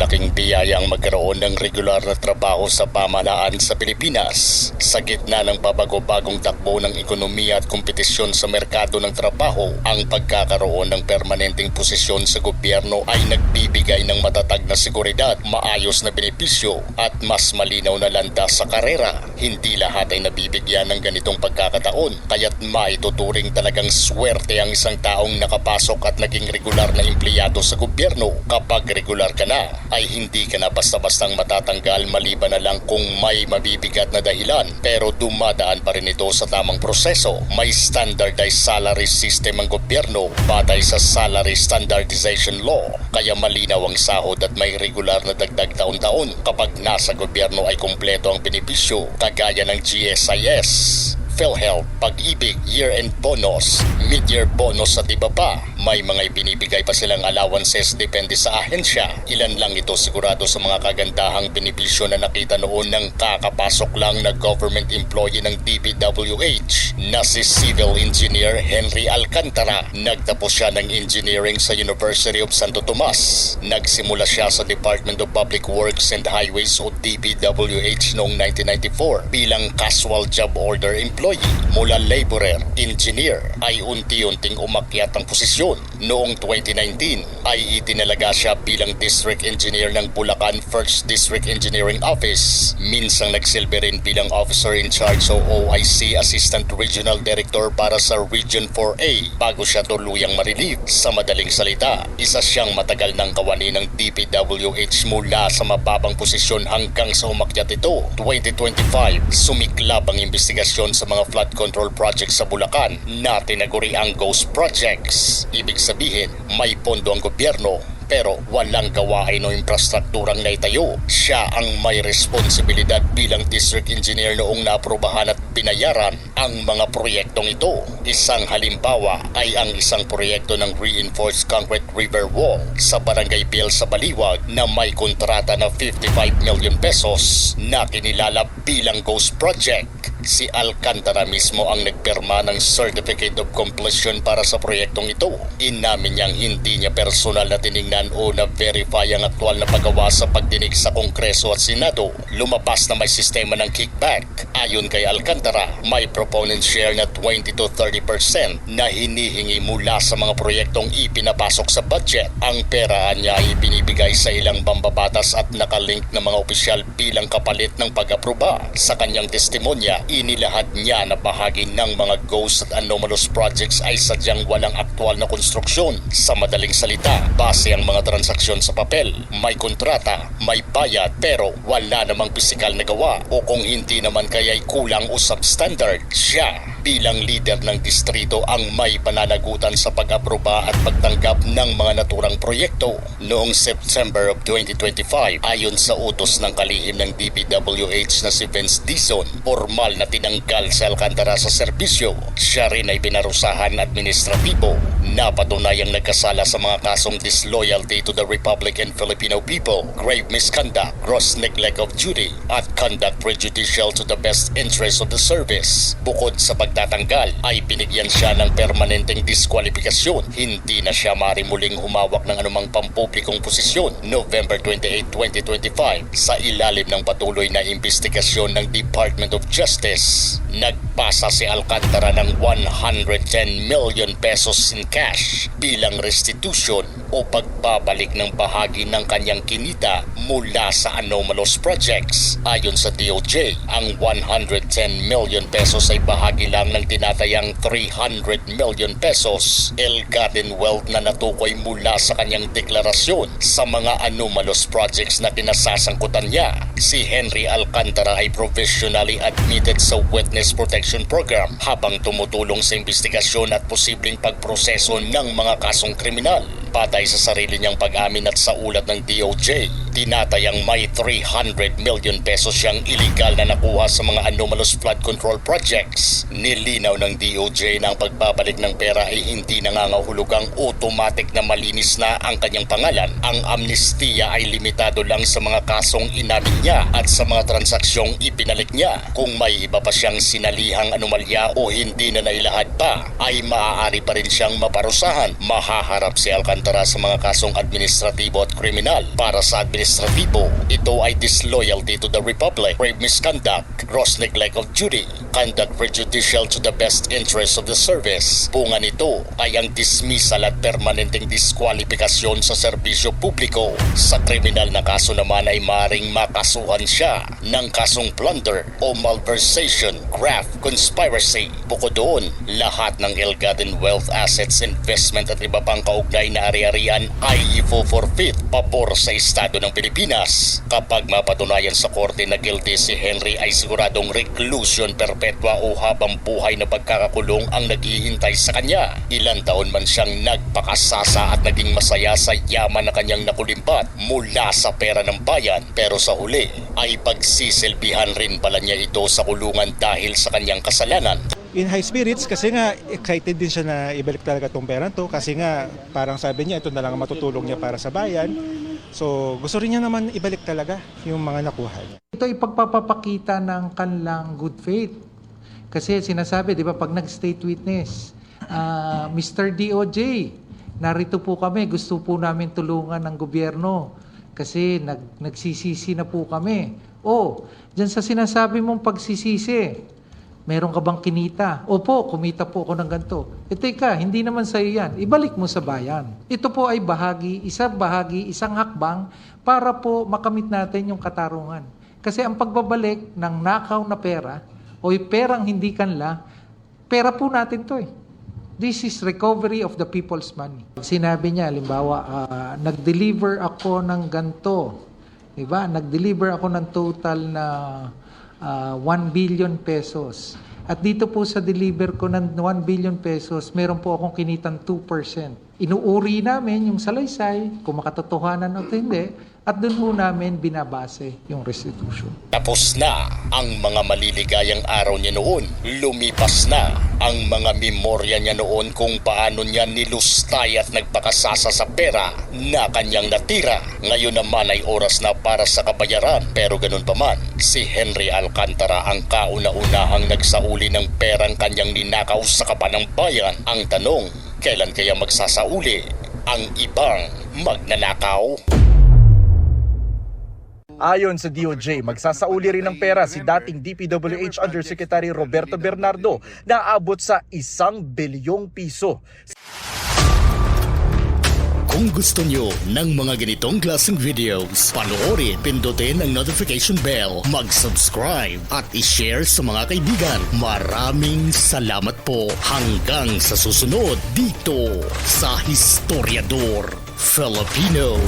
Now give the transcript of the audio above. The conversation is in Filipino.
Napakalaking biyaya ang magkaroon ng regular na trabaho sa pamahalaan sa Pilipinas. Sa gitna ng pabago-bagong takbo ng ekonomiya at kompetisyon sa merkado ng trabaho, ang pagkakaroon ng permanenteng posisyon sa gobyerno ay nagbibigay ng matatag na seguridad, maayos na benepisyo at mas malinaw na landas sa karera. Hindi lahat ay nabibigyan ng ganitong pagkakataon, kaya't maituturing talagang swerte ang isang taong nakapasok at naging regular na empleyado sa gobyerno. Kapag regular ka na, ay hindi ka na basta-bastang matatanggal maliban na lang kung may mabibigat na dahilan pero dumadaan pa rin ito sa tamang proseso. May standardized salary system ang gobyerno batay sa Salary Standardization Law kaya malinaw ang sahod at may regular na dagdag taon-taon kapag nasa gobyerno ay kumpleto ang benepisyo kagaya ng GSIS. PhilHealth, Pag-ibig, Year-End Bonus, Mid-Year Bonus at iba pa. May mga ibinibigay pa silang allowances depende sa ahensya. Ilan lang ito sigurado sa mga kagandahang benepisyo na nakita noon ng kakapasok lang na government employee ng DPWH na si Civil Engineer Henry Alcantara. Nagtapos siya ng engineering sa University of Santo Tomas. Nagsimula siya sa Department of Public Works and Highways o DPWH noong 1994 bilang casual job order employee mula laborer, engineer ay unti-unting umakyat ang posisyon. Noong 2019 ay itinalaga siya bilang district engineer ng Bulacan 1st District Engineering Office. Minsang nagsilbi rin bilang officer in charge o OIC Assistant Regional Director para sa Region 4A bago siya tuluyang marilig. Sa madaling salita, isa siyang matagal ng kawani ng DPWH mula sa mababang posisyon hanggang sa umakyat ito. 2025, sumiklab ang investigasyon sa mga flood control projects sa Bulacan na tinaguri ang ghost projects. Ibig sabihin, may pondo ang gobyerno pero walang gawain o infrastrukturang naitayo. Siya ang may responsibilidad bilang district engineer noong naprobahan at binayaran ang mga proyektong ito. Isang halimbawa ay ang isang proyekto ng reinforced concrete river wall sa Barangay Bill sa Baliwag na may kontrata na 55 million pesos na kinilala bilang ghost project. Si Alcantara mismo ang nagpirma ng Certificate of Completion para sa proyektong ito. Inamin niyang hindi niya personal na tiningnan o na-verify ang aktual na paggawa sa pagdinig sa Kongreso at Senado. Lumabas na may sistema ng kickback. Ayon kay Alcantara, may proponent share na 20 to 30% na hinihingi mula sa mga proyektong ipinapasok sa budget. Ang pera niya ay binibigay sa ilang bambabatas at nakalink na mga opisyal bilang kapalit ng pag-aproba. Sa kanyang testimonya, inilahad niya na bahagi ng mga ghost at anomalous projects ay sadyang walang aktual na konstruksyon. Sa madaling salita, base ang mga transaksyon sa papel, may kontrata, may bayad pero wala namang pisikal na gawa o kung hindi naman kaya'y kulang o substandard. Siya bilang leader ng distrito ang may pananagutan sa pag-aproba at pagtanggap ng mga naturang proyekto. Noong September of 2025, ayon sa utos ng kalihim ng DPWH na si Vince Dizon, formal na tinanggal sa Alcantara sa serbisyo. Siya rin ay pinarusahan administratibo. Napatunayang nagkasala sa mga kasong disloyalty to the Republic and Filipino people, grave misconduct, gross neglect of duty, at conduct prejudicial to the best interest of the service. Bukod sa pagtatanggal, ay binigyan siya ng permanenteng diskwalifikasyon. Hindi na siya maaari muling humawak ng anumang pampublikong posisyon. November 28, 2025, sa ilalim ng patuloy na investigasyon ng Department of Justice, nagpasa si Alcantara ng 110 million pesos in cash bilang restitution o pagbabalik ng bahagi ng kanyang kinita mula sa anomalous projects. Ayon sa DOJ, ang 110 million pesos ay bahagi lang ng tinatayang 300 million pesos ill-gotten wealth na natukoy mula sa kanyang deklarasyon sa mga anomalous projects na kinasasangkutan niya. Si Henry Alcantara ay professionally admitted sa Witness Protection Program habang tumutulong sa investigasyon at posibleng pagproseso ng mga kasong kriminal. Batay sa sarili niyang pag-amin at sa ulat ng DOJ, tinatayang may 300 million pesos siyang illegal na nakuha sa mga anomalous flood control projects. Nilinaw ng DOJ na ang pagbabalik ng pera ay hindi nangangahulugang automatic na malinis na ang kanyang pangalan. Ang amnestiya ay limitado lang sa mga kasong inamin niya at sa mga transaksyong ipinalik niya. Kung may iba pa siyang sinalihang anomalya o hindi na nailahad pa, ay maaari pa rin siyang maparusahan. Mahaharap si Alcantara sa mga kasong administratibo at kriminal. Para sa administratibo, ito ay disloyalty to the Republic, grave misconduct, gross neglect of duty, conduct prejudicial to the best interest of the service. Bunga nito ay ang dismissal at permanenteng diskwalifikasyon sa serbisyo publiko. Sa kriminal na kaso naman ay maring makasuhan siya ng kasong plunder o malversation, graft, conspiracy. Bukod doon, lahat ng ill-gotten wealth assets, investment at iba pang kaugnay na ari-arian ay ifo-forfeit pabor sa Estado ng Pilipinas. Kapag mapatunayan sa korte na guilty si Henry ay siguradong reclusion perpetua o habang buhay na pagkakakulong ang naghihintay sa kanya. Ilan taon man siyang nagpakasasa at naging masaya sa yaman na kanyang nakulimpat mula sa pera ng bayan pero sa huli ay pagsisilbihan rin pala niya ito sa kulungan dahil sa kanyang kasalanan. In high spirits kasi nga excited din siya na ibalik talaga tong pera to kasi nga parang sabi niya ito na lang ang matutulong niya para sa bayan. So gusto rin niya naman ibalik talaga yung mga nakuha niya. Ito ay pagpapakita ng kanilang good faith. Kasi sinasabi, di ba, pag nag-state witness, ah, Mr. DOJ, narito po kami, gusto po namin tulungan ng gobyerno kasi nag, nagsisisi na po kami. O, dyan sa sinasabi mong pagsisisi, meron ka bang kinita? Opo, kumita po ako ng ganito. E teka, hindi naman sa yan. Ibalik mo sa bayan. Ito po ay bahagi, isa bahagi, isang hakbang para po makamit natin yung katarungan. Kasi ang pagbabalik ng nakaw na pera o perang hindi kanla, pera po natin to eh. This is recovery of the people's money. Sinabi niya, halimbawa, ah, nag-deliver ako ng ganto. Diba? Nag-deliver ako ng total na ah, 1 billion pesos. At dito po sa deliver ko ng 1 billion pesos, meron po akong kinitang 2%. Inuuri namin yung salaysay, kung makatotohanan o hindi, at doon po namin binabase yung restitution. Tapos na ang mga maliligayang araw niya noon. Lumipas na ang mga memorya niya noon kung paano niya nilustay at nagpakasasa sa pera na kanyang natira. Ngayon naman ay oras na para sa kabayaran. Pero ganun pa man, si Henry Alcantara ang kauna-unahang nagsauli ng perang kanyang ninakaw sa kaban ng bayan. Ang tanong, kailan kaya magsasauli ang ibang magnanakaw? Ayon sa DOJ, magsasauli rin ng pera si dating DPWH Undersecretary Roberto Bernardo na aabot sa isang bilyong piso. Kung gusto nyo ng mga ganitong klaseng videos, panoorin, pindutin ang notification bell, mag-subscribe at i-share sa mga kaibigan. Maraming salamat po hanggang sa susunod dito sa Historiador Filipino.